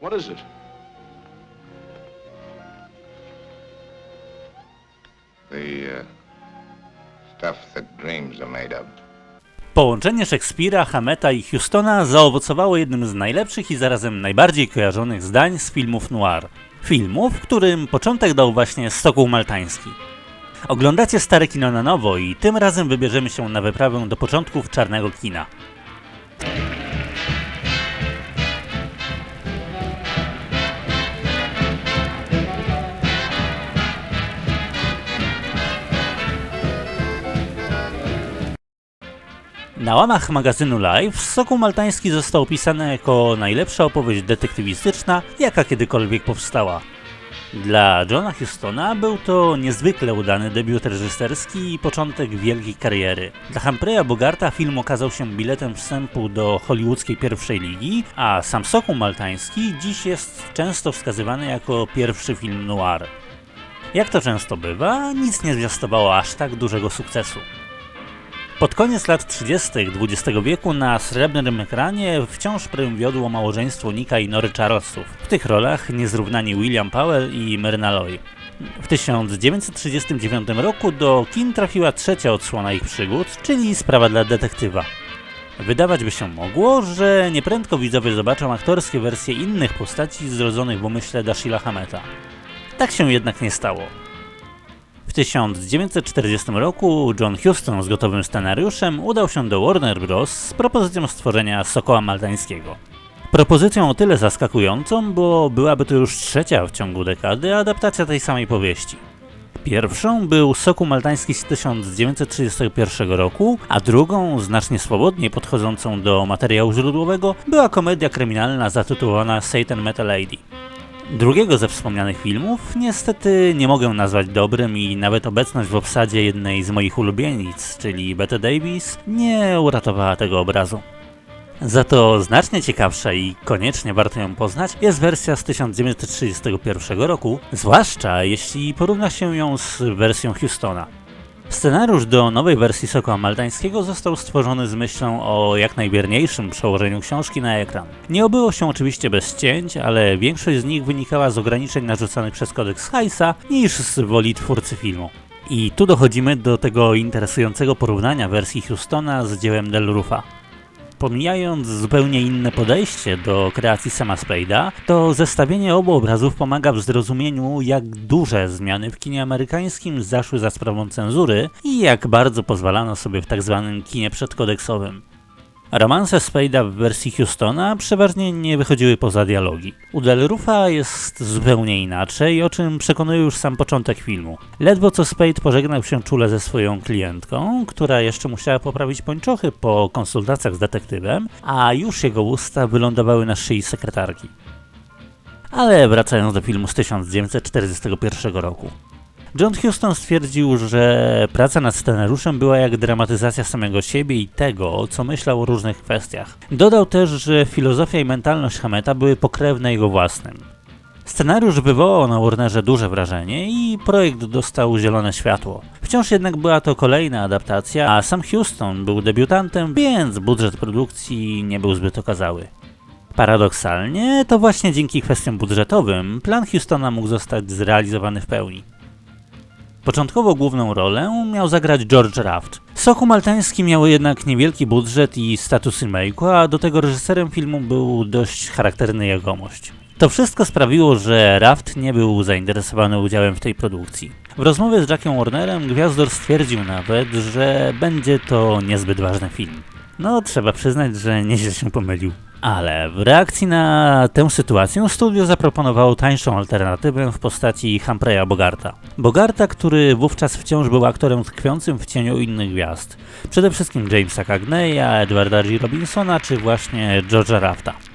What is it? The uh, stuff that dreams are made of. Połączenie Szekspira, Hameta i Houstona zaowocowało jednym z najlepszych i zarazem najbardziej kojarzonych zdań z filmów noir. Filmów, którym początek dał właśnie Sokół Maltański. Oglądacie stare kino na nowo i tym razem wybierzemy się na wyprawę do początków czarnego kina. Na łamach magazynu Live Sokół Maltański został opisany jako najlepsza opowieść detektywistyczna, jaka kiedykolwiek powstała. Dla Johna Hustona był to niezwykle udany debiut reżyserski i początek wielkiej kariery. Dla Humphreya Bogarta film okazał się biletem wstępu do hollywoodzkiej pierwszej ligi, a sam Sokół Maltański dziś jest często wskazywany jako pierwszy film noir. Jak to często bywa, nic nie zwiastowało aż tak dużego sukcesu. Pod koniec lat 30. XX wieku na srebrnym ekranie wciąż prym wiodło małżeństwo Nika i Nory Charlesów. W tych rolach niezrównani William Powell i Myrna Loy. W 1939 roku do kin trafiła trzecia odsłona ich przygód, czyli Sprawa dla detektywa. Wydawać by się mogło, że nieprędko widzowie zobaczą aktorskie wersje innych postaci zrodzonych w umyśle Dashila Hameta. Tak się jednak nie stało. W 1940 roku John Huston z gotowym scenariuszem udał się do Warner Bros. z propozycją stworzenia Sokoła Maltańskiego. Propozycją o tyle zaskakującą, bo byłaby to już trzecia w ciągu dekady adaptacja tej samej powieści. Pierwszą był Sokół Maltański z 1931 roku, a drugą, znacznie swobodniej podchodzącą do materiału źródłowego, była komedia kryminalna zatytułowana Satan Met a Lady. Drugiego ze wspomnianych filmów niestety nie mogę nazwać dobrym i nawet obecność w obsadzie jednej z moich ulubienic, czyli Bette Davis, nie uratowała tego obrazu. Za to znacznie ciekawsza i koniecznie warto ją poznać jest wersja z 1931 roku, zwłaszcza jeśli porówna się ją z wersją Houstona. Scenariusz do nowej wersji Sokoła Maltańskiego został stworzony z myślą o jak najwierniejszym przełożeniu książki na ekran. Nie obyło się oczywiście bez cięć, ale większość z nich wynikała z ograniczeń narzucanych przez kodeks Heisa niż z woli twórcy filmu. I tu dochodzimy do tego interesującego porównania wersji Houstona z dziełem Del Rufa. Pomijając zupełnie inne podejście do kreacji Sama Spade'a, to zestawienie obu obrazów pomaga w zrozumieniu, jak duże zmiany w kinie amerykańskim zaszły za sprawą cenzury i jak bardzo pozwalano sobie w tzw. kinie przedkodeksowym. Romanse Spade'a w wersji Houstona przeważnie nie wychodziły poza dialogi. U Del jest zupełnie inaczej, o czym przekonuje już sam początek filmu. Ledwo co Spade pożegnał się czule ze swoją klientką, która jeszcze musiała poprawić pończochy po konsultacjach z detektywem, a już jego usta wylądowały na szyi sekretarki. Ale wracając do filmu z 1941 roku. John Huston stwierdził, że praca nad scenariuszem była jak dramatyzacja samego siebie i tego, co myślał o różnych kwestiach. Dodał też, że filozofia i mentalność Hameta były pokrewne jego własnym. Scenariusz wywołał na Warnerze duże wrażenie i projekt dostał zielone światło. Wciąż jednak była to kolejna adaptacja, a sam Houston był debiutantem, więc budżet produkcji nie był zbyt okazały. Paradoksalnie, to właśnie dzięki kwestiom budżetowym plan Houstona mógł zostać zrealizowany w pełni. Początkowo główną rolę miał zagrać George Raft. Soku Maltański miał jednak niewielki budżet i status remake'u, a do tego reżyserem filmu był dość charakterny jegomość. To wszystko sprawiło, że Raft nie był zainteresowany udziałem w tej produkcji. W rozmowie z Jackiem Warnerem Gwiazdor stwierdził nawet, że będzie to niezbyt ważny film. No, trzeba przyznać, że nieźle się pomylił. Ale w reakcji na tę sytuację studio zaproponowało tańszą alternatywę w postaci Humphreya Bogarta. Bogarta, który wówczas wciąż był aktorem tkwiącym w cieniu innych gwiazd. Przede wszystkim Jamesa Cagneya, Edwarda G. Robinsona czy właśnie George'a Rafta.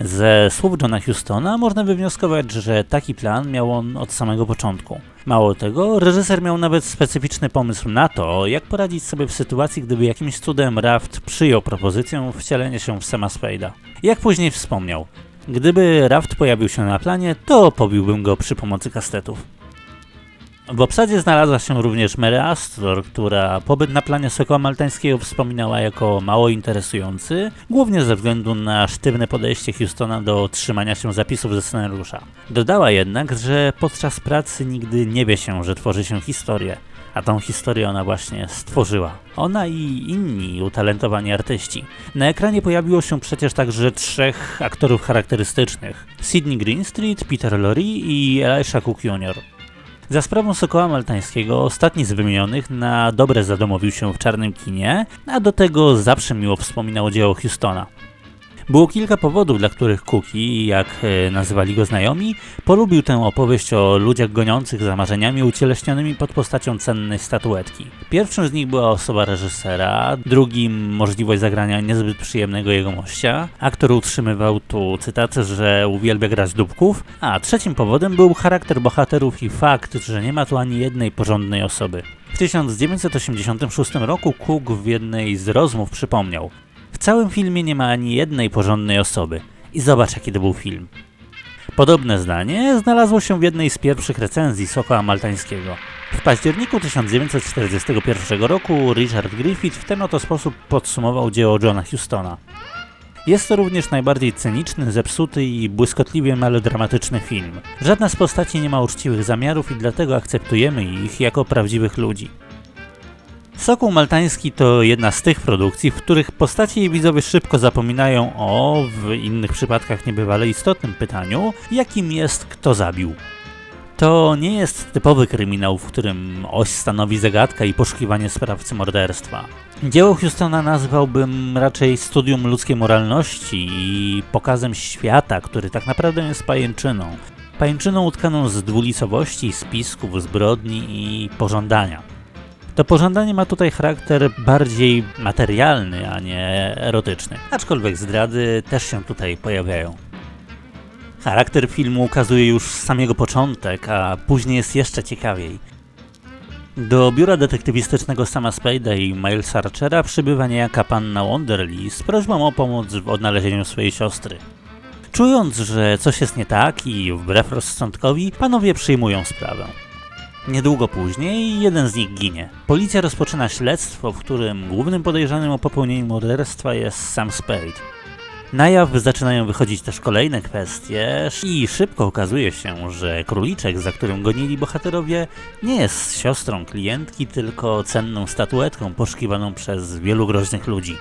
Ze słów Johna Hustona można wywnioskować, że taki plan miał on od samego początku. Mało tego, reżyser miał nawet specyficzny pomysł na to, jak poradzić sobie w sytuacji, gdyby jakimś cudem Raft przyjął propozycję wcielenia się w Sama Spade'a. Jak później wspomniał, gdyby Raft pojawił się na planie, to pobiłbym go przy pomocy kastetów. W obsadzie znalazła się również Mary Astor, która pobyt na planie Sokoła Maltańskiego wspominała jako mało interesujący, głównie ze względu na sztywne podejście Houstona do trzymania się zapisów ze scenariusza. Dodała jednak, że podczas pracy nigdy nie wie się, że tworzy się historię, a tą historię ona właśnie stworzyła. Ona i inni utalentowani artyści. Na ekranie pojawiło się przecież także trzech aktorów charakterystycznych: Sidney Greenstreet, Peter Lorre i Elisha Cook Jr. Za sprawą Sokoła Maltańskiego ostatni z wymienionych na dobre zadomowił się w czarnym kinie, a do tego zawsze miło wspominał dzieło Houstona. Było kilka powodów, dla których Cookie, jak e, nazywali go znajomi, polubił tę opowieść o ludziach goniących za marzeniami ucieleśnionymi pod postacią cennej statuetki. Pierwszym z nich była osoba reżysera, drugim możliwość zagrania niezbyt przyjemnego jegomościa. Aktor utrzymywał tu cytaty, że uwielbia grać dupków, a trzecim powodem był charakter bohaterów i fakt, że nie ma tu ani jednej porządnej osoby. W 1986 roku Cook w jednej z rozmów przypomniał całym filmie nie ma ani jednej porządnej osoby. I zobacz, jaki to był film. Podobne zdanie znalazło się w jednej z pierwszych recenzji Sokoła Maltańskiego. W październiku 1941 roku Richard Griffith w ten oto sposób podsumował dzieło Johna Hustona. Jest to również najbardziej cyniczny, zepsuty i błyskotliwie melodramatyczny film. Żadna z postaci nie ma uczciwych zamiarów i dlatego akceptujemy ich jako prawdziwych ludzi. Sokół Maltański to jedna z tych produkcji, w których postacie i widzowie szybko zapominają o, w innych przypadkach niebywale istotnym pytaniu, jakim jest kto zabił. To nie jest typowy kryminał, w którym oś stanowi zagadka i poszukiwanie sprawcy morderstwa. Dzieło Houstona nazwałbym raczej studium ludzkiej moralności i pokazem świata, który tak naprawdę jest pajęczyną. Pajęczyną utkaną z dwulicowości, spisków, zbrodni i pożądania. To pożądanie ma tutaj charakter bardziej materialny, a nie erotyczny. Aczkolwiek zdrady też się tutaj pojawiają. Charakter filmu ukazuje już samego początek, a później jest jeszcze ciekawiej. Do biura detektywistycznego Sama Spade'a i Milesa Archera przybywa niejaka panna Wonderly z prośbą o pomoc w odnalezieniu swojej siostry. Czując, że coś jest nie tak i wbrew rozsądkowi, panowie przyjmują sprawę. Niedługo później jeden z nich ginie. Policja rozpoczyna śledztwo, w którym głównym podejrzanym o popełnieniu morderstwa jest Sam Spade. Na jaw zaczynają wychodzić też kolejne kwestie i szybko okazuje się, że króliczek, za którym gonili bohaterowie, nie jest siostrą klientki, tylko cenną statuetką poszukiwaną przez wielu groźnych ludzi.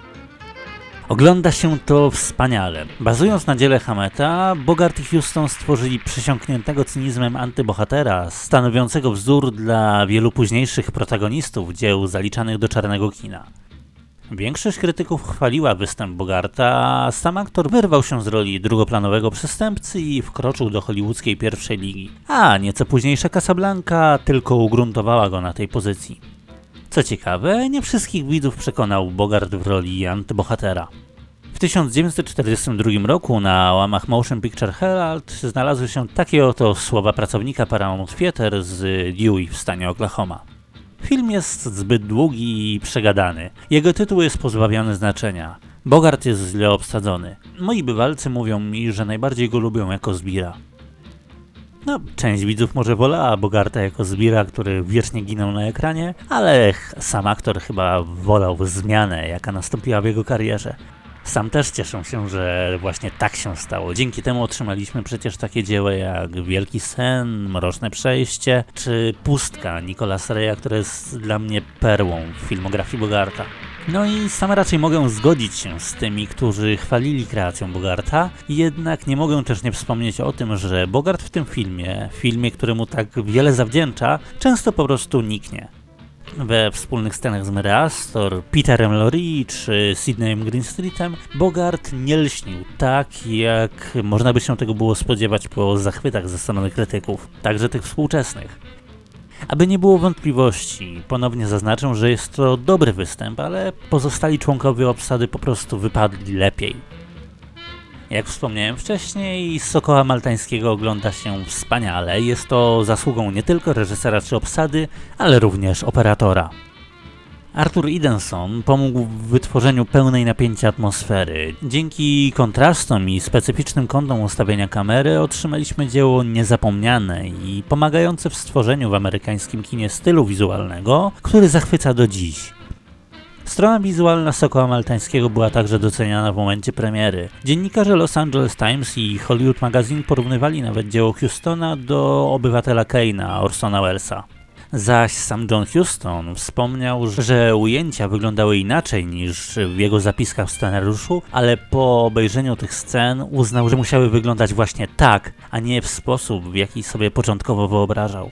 Ogląda się to wspaniale. Bazując na dziele Hameta, Bogart i Houston stworzyli przesiąkniętego cynizmem antybohatera, stanowiącego wzór dla wielu późniejszych protagonistów dzieł zaliczanych do czarnego kina. Większość krytyków chwaliła występ Bogarta, a sam aktor wyrwał się z roli drugoplanowego przestępcy i wkroczył do hollywoodzkiej pierwszej ligi. A nieco późniejsza Casablanca tylko ugruntowała go na tej pozycji. Co ciekawe, nie wszystkich widzów przekonał Bogart w roli antybohatera. W 1942 roku na łamach Motion Picture Herald znalazły się takie oto słowa pracownika Paramount Theater z Dewey w stanie Oklahoma. Film jest zbyt długi i przegadany. Jego tytuł jest pozbawiony znaczenia. Bogart jest źle obsadzony. Moi bywalcy mówią mi, że najbardziej go lubią jako zbira. No, część widzów może wolała Bogarta jako zbira, który wiecznie ginął na ekranie, ale sam aktor chyba wolał zmianę, jaka nastąpiła w jego karierze. Sam też cieszę się, że właśnie tak się stało. Dzięki temu otrzymaliśmy przecież takie dzieła jak Wielki Sen, Mroczne Przejście czy Pustka Nicolas Reya, które jest dla mnie perłą w filmografii Bogarta. No i sam raczej mogę zgodzić się z tymi, którzy chwalili kreację Bogarta, jednak nie mogę też nie wspomnieć o tym, że Bogart w tym filmie, filmie, któremu tak wiele zawdzięcza, często po prostu niknie. We wspólnych scenach z Mary Peterem Lorre czy Sydneyem Greenstreetem Bogart nie lśnił tak, jak można by się tego było spodziewać po zachwytach ze strony krytyków, także tych współczesnych. Aby nie było wątpliwości, ponownie zaznaczę, że jest to dobry występ, ale pozostali członkowie obsady po prostu wypadli lepiej. Jak wspomniałem wcześniej, Sokoła Maltańskiego ogląda się wspaniale. Jest to zasługą nie tylko reżysera czy obsady, ale również operatora. Arthur Edenson pomógł w wytworzeniu pełnej napięcia atmosfery. Dzięki kontrastom i specyficznym kątom ustawienia kamery otrzymaliśmy dzieło niezapomniane i pomagające w stworzeniu w amerykańskim kinie stylu wizualnego, który zachwyca do dziś. Strona wizualna Sokoła Maltańskiego była także doceniana w momencie premiery. Dziennikarze Los Angeles Times i Hollywood Magazine porównywali nawet dzieło Houstona do Obywatela Kane'a Orsona Wellesa. Zaś sam John Huston wspomniał, że ujęcia wyglądały inaczej niż w jego zapiskach w scenariuszu, ale po obejrzeniu tych scen uznał, że musiały wyglądać właśnie tak, a nie w sposób, w jaki sobie początkowo wyobrażał.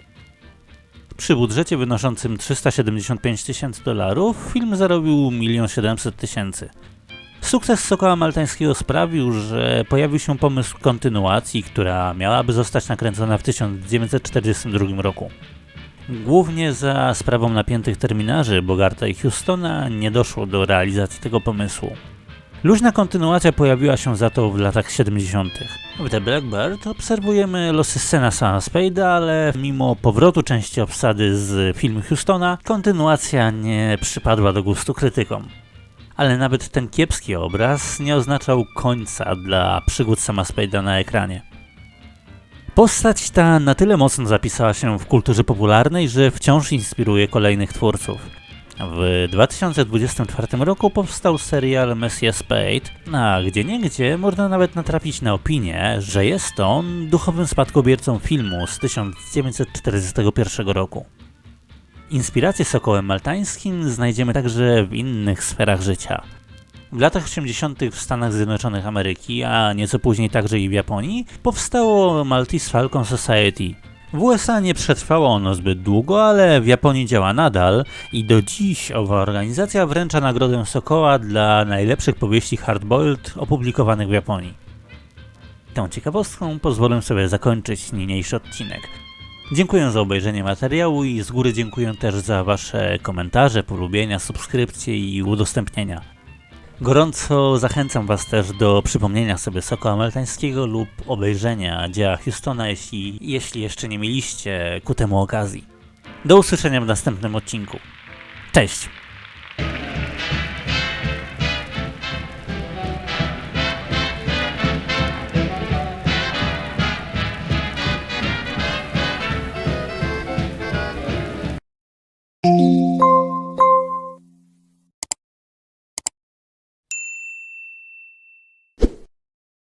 Przy budżecie wynoszącym 375 tysięcy dolarów film zarobił 1 700 tysięcy. Sukces Sokoła Maltańskiego sprawił, że pojawił się pomysł kontynuacji, która miałaby zostać nakręcona w 1942 roku. Głównie za sprawą napiętych terminarzy Bogarta i Houstona nie doszło do realizacji tego pomysłu. Luźna kontynuacja pojawiła się za to w latach 70. W The Blackbird obserwujemy losy Sena Sama Spade'a, ale mimo powrotu części obsady z filmu Houstona, kontynuacja nie przypadła do gustu krytykom. Ale nawet ten kiepski obraz nie oznaczał końca dla przygód Sama Spade'a na ekranie. Postać ta na tyle mocno zapisała się w kulturze popularnej, że wciąż inspiruje kolejnych twórców. W 2024 roku powstał serial Messiah Spade, a gdzie niegdzie można nawet natrafić na opinię, że jest on duchowym spadkobiercą filmu z 1941 roku. Inspirację Sokołem Maltańskim znajdziemy także w innych sferach życia. W latach 80. w Stanach Zjednoczonych Ameryki, a nieco później także i w Japonii, powstało Maltese Falcon Society. W USA nie przetrwało ono zbyt długo, ale w Japonii działa nadal i do dziś owa organizacja wręcza nagrodę Sokoła dla najlepszych powieści hardboiled opublikowanych w Japonii. Tą ciekawostką pozwolę sobie zakończyć niniejszy odcinek. Dziękuję za obejrzenie materiału i z góry dziękuję też za Wasze komentarze, polubienia, subskrypcje i udostępnienia. Gorąco zachęcam Was też do przypomnienia sobie Sokoła Maltańskiego lub obejrzenia dzieła Houstona, jeśli, jeśli jeszcze nie mieliście ku temu okazji. Do usłyszenia w następnym odcinku. Cześć!